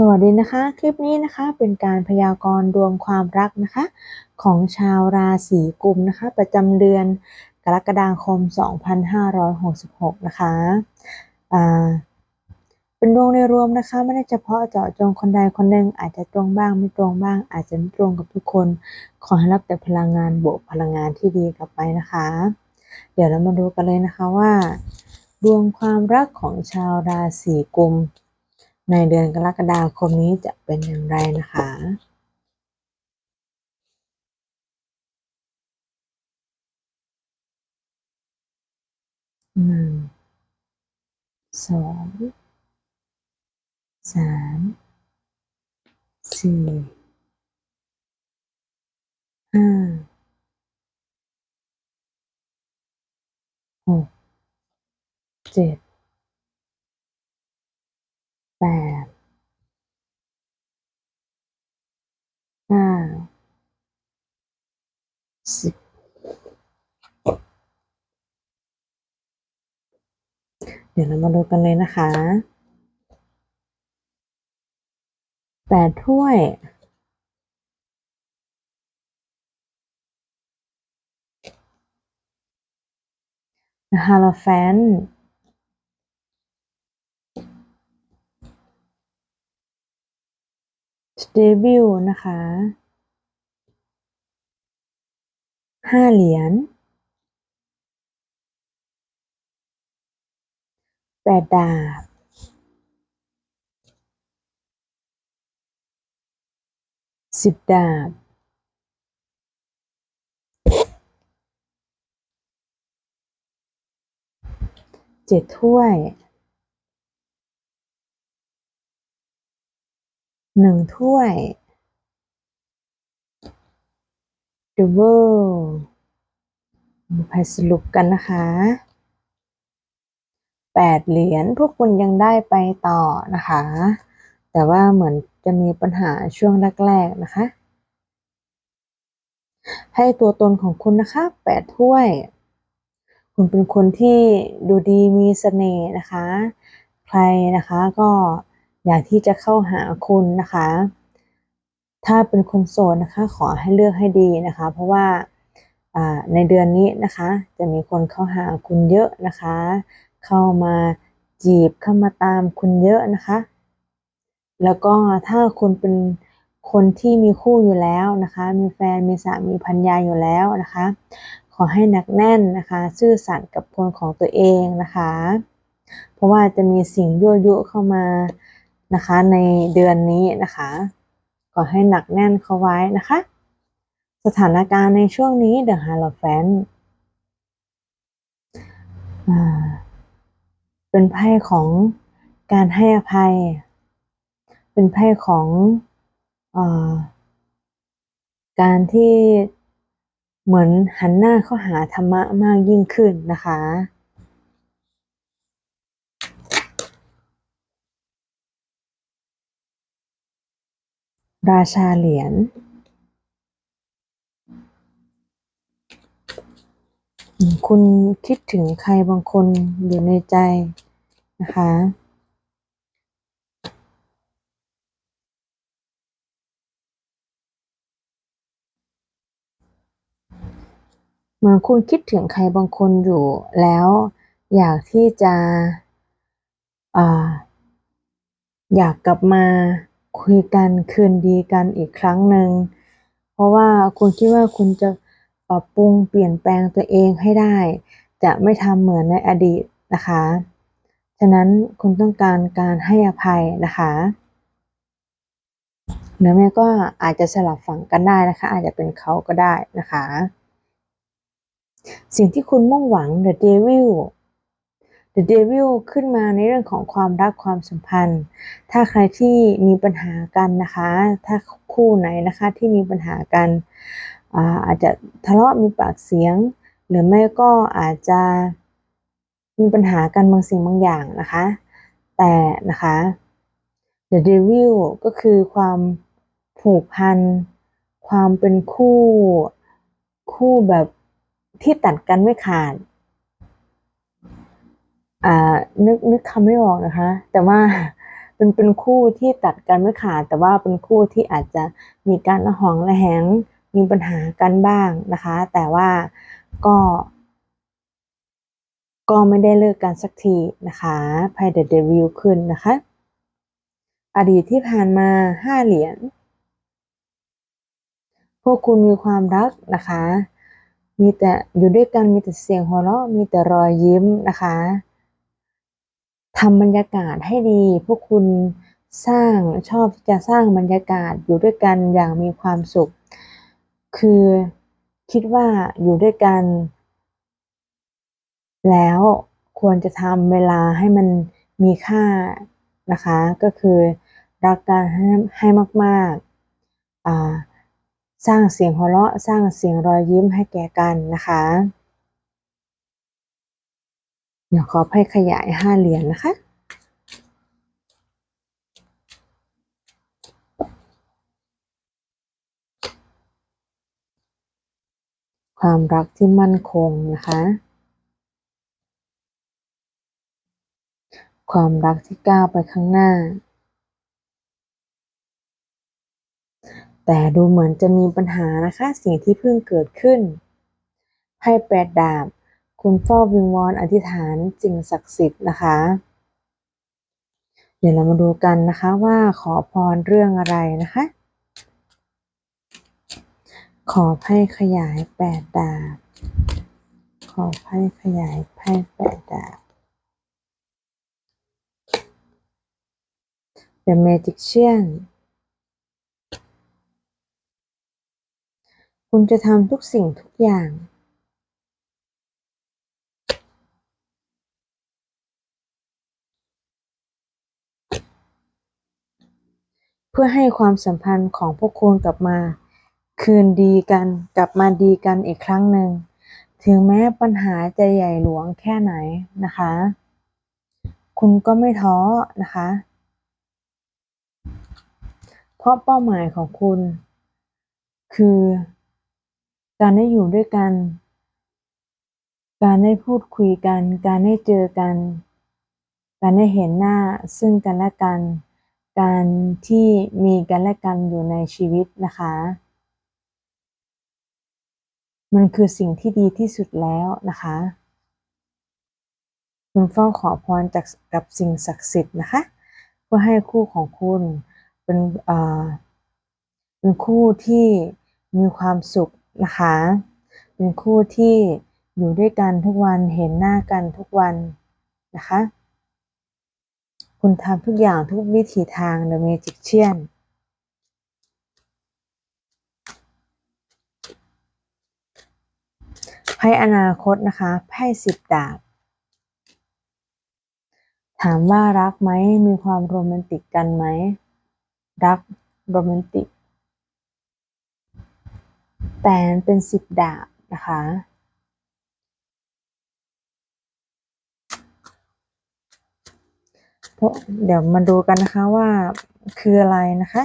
สวัสดีนะคะ คลิปนี้นะคะเป็นการพยากรณ์ดวงความรักนะคะ ของชาวราศีกุมนะคะ ประจำเดือนกรกฎาคม 2566 นะคะอ่าเป็นดวงในรวมนะคะไม่ได้เฉพาะเจาะจงคนใดคนหนึ่งอาจจะตรงบ้างไม่ตรงบ้าง อาจจะไม่ตรงกับทุกคน ขอให้รับแต่พลังงานบวกพลังงานที่ดีกลับไปนะคะ เดี๋ยวเรามาดูกันเลยนะคะว่า ดวงความรักของชาวราศีกุม ในเดือนกรกฎาคมนี้จะเป็นอย่างไรนะคะหนึ่งสองสามสี่ห้าหกเจ็ด แปดเก้าสิบเดี๋ยวเรามาดูกันเลยนะคะแปดถ้วยฮาโลแฟน เตบิลนะคะห้าเหรียญแปดดาบสิบดาบเจ็ดถ้วย หนึ่งถ้วยดับเบิลมาไปสรุปกันนะคะแปดเหรียญพวกคุณยังได้ไปต่อนะคะ แต่ว่าเหมือนจะมีปัญหาช่วงแรกๆนะคะ ให้ตัวตนของคุณนะคะแปดถ้วย คุณเป็นคนที่ดูดีมีเสน่ห์นะคะ ใครนะคะก็ อยากที่จะเข้าหาคุณนะคะ ถ้าเป็นคนโสดนะคะ ขอให้เลือกให้ดีนะคะ เพราะว่าในเดือนนี้นะคะ จะมีคนเข้าหาคุณเยอะนะคะ เข้ามาจีบเข้ามาตามคุณเยอะนะคะ แล้วก็ถ้าคุณเป็นคนที่มีคู่อยู่แล้วนะคะ มีแฟนมีสามีพันยาอยู่แล้วนะคะ ขอให้หนักแน่นนะคะ ซื่อสัตย์กับคนของตัวเองนะคะ เพราะว่าจะมีสิ่งยั่วยุเข้ามา นะคะในเดือนนี้นะคะขอให้หนักแน่นเข้าไว้นะคะ สถานการณ์ในช่วงนี้เดอะฮาร์ลแฟนเป็นไพ่ของการให้อภัย เป็นไพ่ของอการที่เหมือนหันหน้าเข้าหาธรรมะมากยิ่งขึ้นนะคะ ราชาเหรียญคุณคิดถึงใครบางคนอยู่ในใจนะคะ เหมือนคุณคิดถึงใครบางคนอยู่แล้วอยากที่จะออยากกลับมา คุยกันคืนดีกันอีกครั้งหนึ่ง เพราะว่าคุณคิดว่าคุณจะปรับปรุงเปลี่ยนแปลงตัวเองให้ได้ จะไม่ทำเหมือนในอดีตนะคะ ฉะนั้นคุณต้องการการให้อภัยนะคะหรือแม่ก็อาจจะสลับฝั่งกันได้นะคะ อาจจะเป็นเขาก็ได้นะคะ สิ่งที่คุณมุ่งหวัง The Devil The Devil ขึ้นมาในเรื่องของความรักความสัมพันธ์ ถ้าใครที่มีปัญหากันนะคะ ถ้าคู่ไหนนะคะที่มีปัญหากันอาจจะทะเลาะมีปากเสียง หรือไม่ก็อาจจะมีปัญหากันบางสิ่งบางอย่างนะคะ แต่นะคะ The Devil ก็คือความผูกพัน ความเป็นคู่คู่แบบที่ตัดกันไม่ขาด นึกนึกคำไม่ออกนะคะ แต่ว่าเป็นเป็นคู่ที่ตัดกันไม่ขาด แต่ว่าเป็นคู่ที่อาจจะมีการหองระแหง มีปัญหากันบ้างนะคะ แต่ว่าก็ ก็ไม่ได้เลิกกันสักทีนะคะไพ่เดอะเดวิลขึ้นนะคะ อดีตที่ผ่านมาห้าเหรียญ พวกคุณมีความรักนะคะ มีแต่อยู่ด้วยกันมีแต่เสียงหัวเราะมีแต่รอยยิ้มนะคะ ทำบรรยากาศให้ดี พวกคุณสร้างชอบที่จะสร้างบรรยากาศอยู่ด้วยกันอย่างมีความสุข คือคิดว่าอยู่ด้วยกัน แล้วควรจะทำเวลาให้มันมีค่านะคะ ก็คือรักกันให้ให้มากๆ สร้างเสียงหัวเราะ สร้างเสียงรอยยิ้มให้แก่กันนะคะ ดี๋ยวขอให้ขยายห้าเหรียญนะคะความรักที่มั่นคงนะคะ ความรักที่ก้าวไปข้างหน้า แต่ดูเหมือนจะมีปัญหานะคะ สิ่งที่เพิ่งเกิดขึ้นไพ่แปดดาบ คุณเฝ้าวิงวอนอธิษฐานสิ่งศักดิ์สิทธิ์นะคะ เดี๋ยวเรามาดูกันนะคะว่าขอพรเรื่องอะไรนะคะ ขอไพ่ขยายแปดดาบ ขอไพ่ขยายไพ่แปดดาบ The Magician คุณจะทำทุกสิ่งทุกอย่าง พื่อให้ความสัมพันธ์ของพวกคุณกลับมา คืนดีกัน กลับมาดีกันอีกครั้งหนึ่ง ถึงแม้ปัญหาจะใหญ่หลวงแค่ไหนนะคะ คุณก็ไม่ท้อนะคะ เพราะเป้าหมายของคุณ คือการได้อยู่ด้วยกัน การได้พูดคุยกัน การได้เจอกัน การได้เห็นหน้าซึ่งกันและกัน การที่มีกันและกันอยู่ในชีวิตนะคะ มันคือสิ่งที่ดีที่สุดแล้วนะคะคุณเฝ้าขอพรจากกับสิ่งศักดิ์สิทธิ์นะคะ เพื่อให้คู่ของคุณเป็นเป็นคู่ที่มีความสุขนะคะ เป็นคู่ที่อยู่ด้วยกันทุกวันเห็นหน้ากันทุกวันนะคะ คุณทำทุกอย่างทุกวิถีทาง The Magician ไพ่อนาคตนะคะ ไพ่สิบดาบ ถามว่ารักไหม มีความโรแมนติกกันไหม รักโรแมนติก แต่เป็นสิบดาบนะคะ เดี๋ยวมาดูกันนะคะว่าคืออะไรนะคะ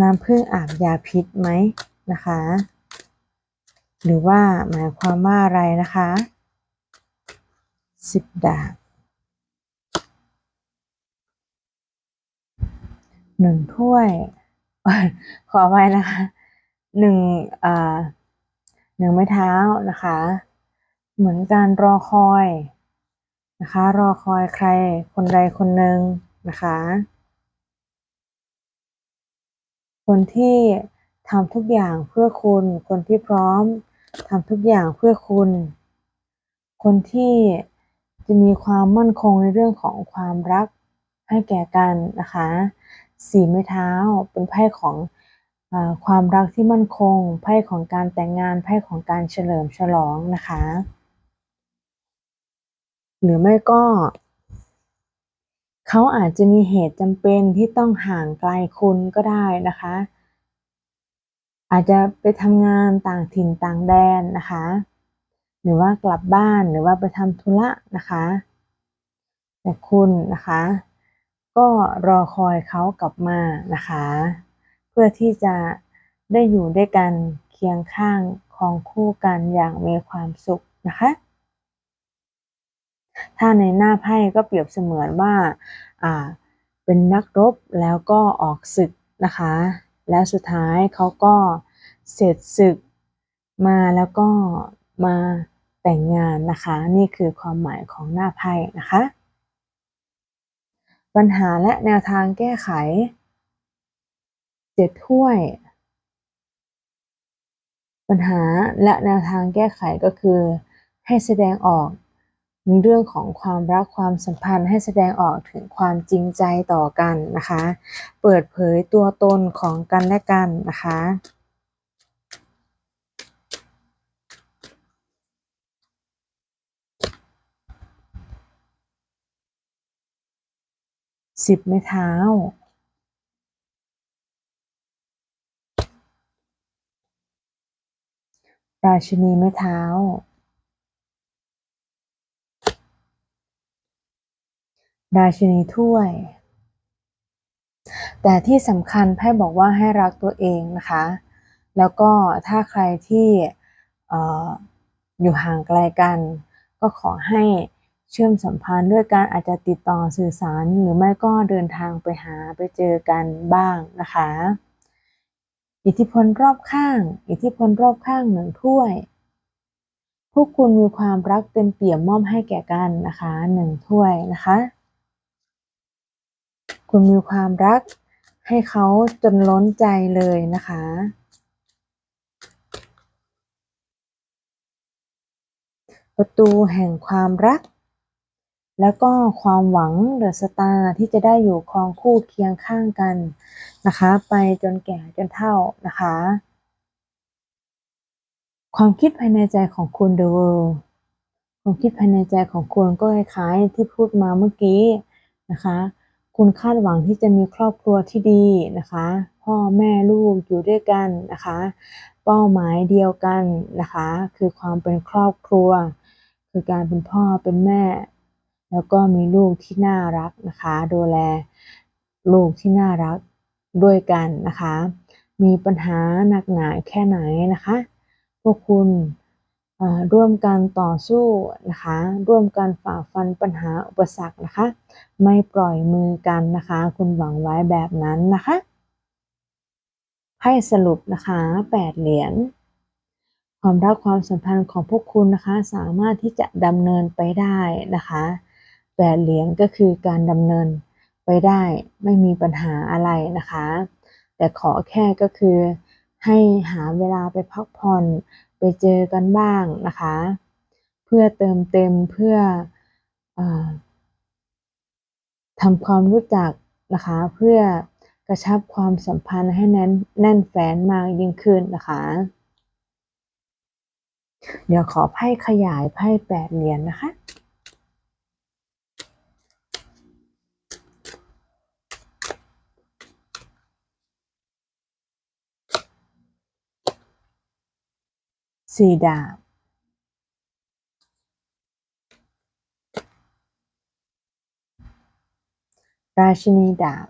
น้ำผึ้งอาบยาพิษไหมนะคะ หรือว่าหมายความว่าอะไรนะคะสิบดาบหนึ่งถ้วย ขอไว้นะคะหนึ่งอ่าหนึ่งไม้เท้านะคะ เหมือนการรอคอย นะคะ รอคอยใครคนใดคนหนึ่งนะคะ คนที่ทำทุกอย่างเพื่อคุณ คนที่พร้อมทำทุกอย่างเพื่อคุณ คนที่จะมีความมั่นคงในเรื่องของความรักให้แก่กันนะคะสี่ไม้เท้าเป็นไพ่ของอความรักที่มั่นคง ไพ่ของการแต่งงาน ไพ่ของการเฉลิมฉลองนะคะ หรือไม่ก็ เขาอาจจะมีเหตุจำเป็นที่ต้องห่างไกลคุณก็ได้นะคะ อาจจะไปทำงานต่างถิ่นต่างแดนนะคะ หรือว่ากลับบ้านหรือว่าไปทำธุระนะคะ แต่คุณนะคะ ก็รอคอยเขากลับมานะคะ เพื่อที่จะได้อยู่ด้วยกันเคียงข้างคองคู่กันอย่างมีความสุขนะคะ ถ้าในหน้าไพ่ก็เปรียบเสมือนว่าอ่าเป็นนักรบแล้วก็ออกศึกนะคะ และสุดท้ายเขาก็เสร็จศึกมาแล้วก็มาแต่งงานนะคะ นี่คือความหมายของหน้าไพ่นะคะ ปัญหาและแนวทางแก้ไขเจ็ดถ้วย ปัญหาและแนวทางแก้ไขก็คือให้แสดงออก เรื่องของความรักความสัมพันธ์ให้แสดงออกถึงความจริงใจต่อกันนะคะ เปิดเผยตัวตนของกันและกันนะคะสิบไม้เท้า ราชินีไม้เท้า ราชินีถ้วย แต่ที่สำคัญไพ่บอกว่าให้รักตัวเองนะคะ แล้วก็ถ้าใครที่ออยู่ห่างไกลกัน ก็ขอให้เชื่อมสัมพันธ์ด้วยการอาจจะติดต่อสื่อสารหรือไม่ก็เดินทางไปหาไปเจอกันบ้างนะคะ อิทธิพลรอบข้าง อิทธิพลรอบข้างหนึ่งถ้วยพวกคุณมีความรักเต็มเปี่ยมมอบให้แก่กันนะคะหนึ่งถ้วยนะคะ คุณมีความรักให้เขาจนล้นใจเลยนะคะ ประตูแห่งความรัก แล้วก็ความหวังเดอะสตาร์ที่จะได้อยู่ครองคู่เคียงข้างกันนะคะ ไปจนแก่จนเฒ่านะคะ ความคิดภายในใจของคุณ The World ความคิดภายในใจของคุณก็คล้ายๆที่พูดมาเมื่อกี้นะคะ คุณคาดหวังที่จะมีครอบครัวที่ดีนะคะ พ่อแม่ลูกอยู่ด้วยกันนะคะ เป้าหมายเดียวกันนะคะ คือความเป็นครอบครัว คือการเป็นพ่อเป็นแม่ แล้วก็มีลูกที่น่ารักนะคะ ดูแลลูกที่น่ารักด้วยกันนะคะ มีปัญหาหนักหนาแค่ไหนนะคะ พวกคุณ ร่วมกันต่อสู้นะคะร่วมกันฝ่าฟันปัญหาอุปสรรคนะคะ ไม่ปล่อยมือกันนะคะ คุณหวังไว้แบบนั้นนะคะให้สรุปนะคะแปดเหรียญความรักความสัมพันธ์ของพวกคุณนะคะสามารถที่จะดำเนินไปได้นะคะแปดเหรียญก็คือการดำเนินไปได้ไม่มีปัญหาอะไรนะคะ แต่ขอแค่ก็คือให้หาเวลาไปพักผ่อน ไปเจอกันบ้างนะคะ เพื่อเติมเต็มเพื่ออทำความรู้จักนะคะ เพื่อกระชับความสัมพันธ์ให้แน่นแน่นแฟนมากยิ่งขึ้นนะคะ เดี๋ยวขอไพ่ขยายไพ่แปดเหรียญนนะคะ สี่ดาบ ราชินีดาบ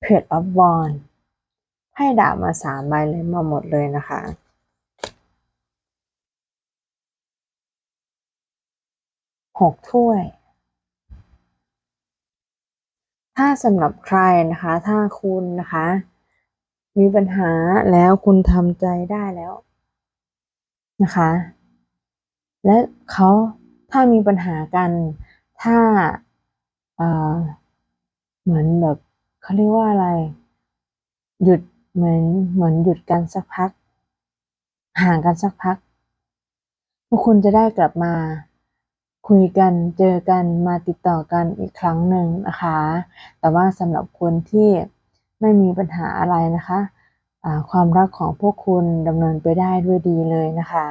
เพจออฟวอนให้ดาบมาสามใบเลยมาหมดเลยนะคะ หกถ้วย ถ้าสำหรับใครนะคะ ถ้าคุณนะคะ มีปัญหาแล้วคุณทำใจได้แล้วนะคะ และเขาถ้ามีปัญหากัน ถ้าเอ่อเหมือนแบบเขาเรียกว่าอะไร หยุดเหมือนเหมือนหยุดกันสักพัก ห่างกันสักพักพวกคุณจะได้กลับมา คุยกันเจอกันมาติดต่อกันอีกครั้งหนึ่งนะคะ แต่ว่าสำหรับคนที่ไม่มีปัญหาอะไรนะคะะความรักของพวกคุณดำเนินไปได้ด้วยดีเลยนะคะ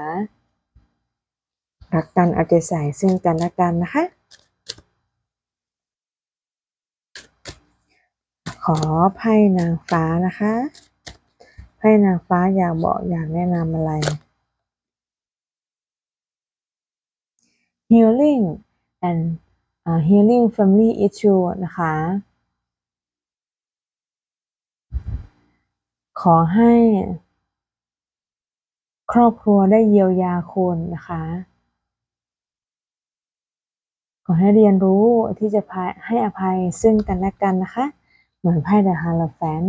รักกันเอาใจใส่ซึ่งกันและกันนะคะ ขอไพ่นางฟ้านะคะไพ่นางฟ้าอยากบอกอยากแนะนำอะไร healing and uh, healing family issue นะคะ ขอให้ ครอบครัวได้เยียวยาคุณนะคะ ขอให้เรียนรู้ที่จะให้อภัยซึ่งกันและกันนะคะ เหมือนไพ่เดอะฮาร์ลแฟน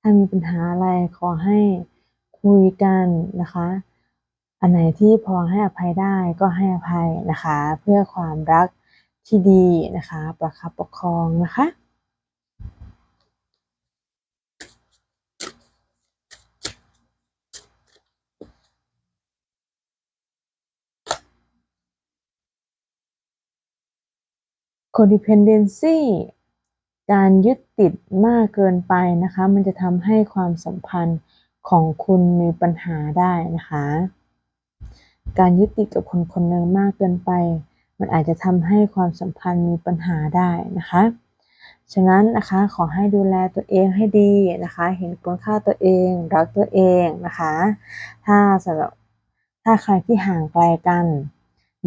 ถ้ามีปัญหาอะไรขอให้คุยกันนะคะ อันไหนที่พอให้อภัยได้ก็ให้อภัยนะคะ เพื่อความรักที่ดีนะคะ ประคับประคองนะคะ codependency การยึดติดมากเกินไปนะคะ มันจะทำให้ความสัมพันธ์ของคุณมีปัญหาได้นะคะ การยึดติดกับคนคนหนึ่งมากเกินไป มันอาจจะทำให้ความสัมพันธ์มีปัญหาได้นะคะ ฉะนั้นนะคะขอให้ดูแลตัวเองให้ดีนะคะ เห็นคุณค่าตัวเองรักตัวเองนะคะ ถ้าสำหรับถ้าใครที่ห่างไกลกัน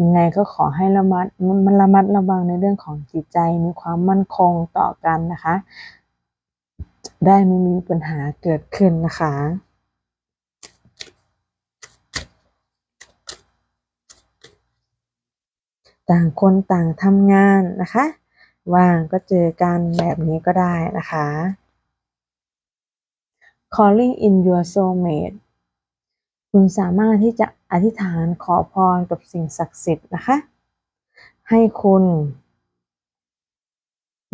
ยังไงก็ขอให้ระมัดมันระมัดระวังในเรื่องของจิตใจมีความมั่นคงต่อกันนะคะ ได้ไม่มีปัญหาเกิดขึ้นนะคะ ต่างคนต่างทำงานนะคะ ว่างก็เจอกันแบบนี้ก็ได้นะคะ calling in your soulmate คุณสามารถที่จะอธิษฐานขอพรกับสิ่งศักดิ์สิทธิ์นะคะ ให้คุณ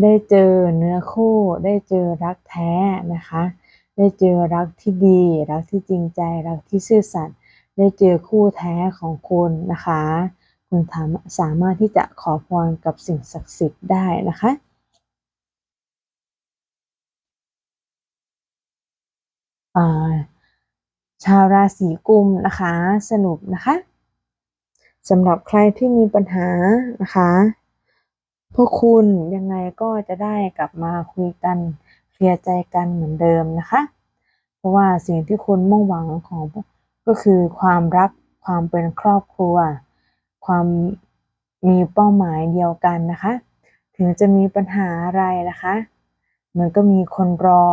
ได้เจอเนื้อคู่ ได้เจอรักแท้นะคะ ได้เจอรักที่ดี รักที่จริงใจ รักที่ซื่อสัตย์ ได้เจอคู่แท้ของคุณนะคะ คุณสามารถที่จะขอพรกับสิ่งศักดิ์สิทธิ์ได้นะคะาชาวราศีกุมนะคะ สรุปนะคะสำหรับใครที่มีปัญหานะคะพวกคุณยังไงก็จะได้กลับมาคุยกันเคลียร์ใจกันเหมือนเดิมนะคะ เพราะว่าสิ่งที่คุณมุ่งหวังของก็คือความรักความเป็นครอบครัว ความมีเป้าหมายเดียวกันนะคะ ถึงจะมีปัญหาอะไรนะคะ มันก็มีคนรอ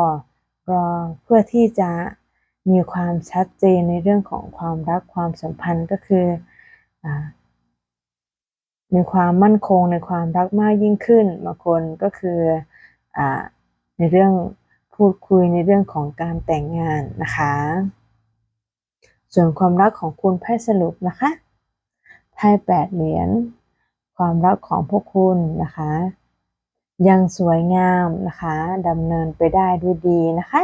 รอเพื่อที่จะมีความชัดเจนในเรื่องของความรักความสัมพันธ์ก็คืออมีความมั่นคงในความรักมากยิ่งขึ้นบางคนก็คืออในเรื่องพูดคุยในเรื่องของการแต่งงานนะคะ ส่วนความรักของคุณไพ่สรุปนะคะ ไพ่แปดเหรียญความรักของพวกคุณนะคะ ยังสวยงามนะคะดำเนินไปได้ด้วยดีนะคะ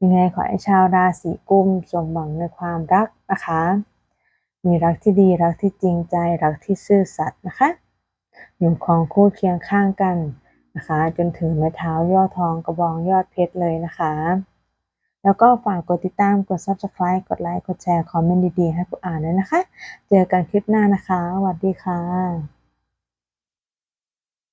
ยังไงขอให้ชาวราศีกุมสมหวังในความรักนะคะ มีรักที่ดีรักที่จริงใจรักที่ซื่อสัตย์นะคะ อยู่คองคู่เคียงข้างกันนะคะ จนถึงไม้เท้ายอดทองกระบองยอดเพชรเลยนะคะ แล้วก็ฝากกดติดตาม กด subscribe กดไลค์ กดแชร์ คอมเมนต์ดีๆ ให้ผู้อ่านด้วยนะคะ เจอกันคลิปหน้านะคะ สวัสดีค่ะ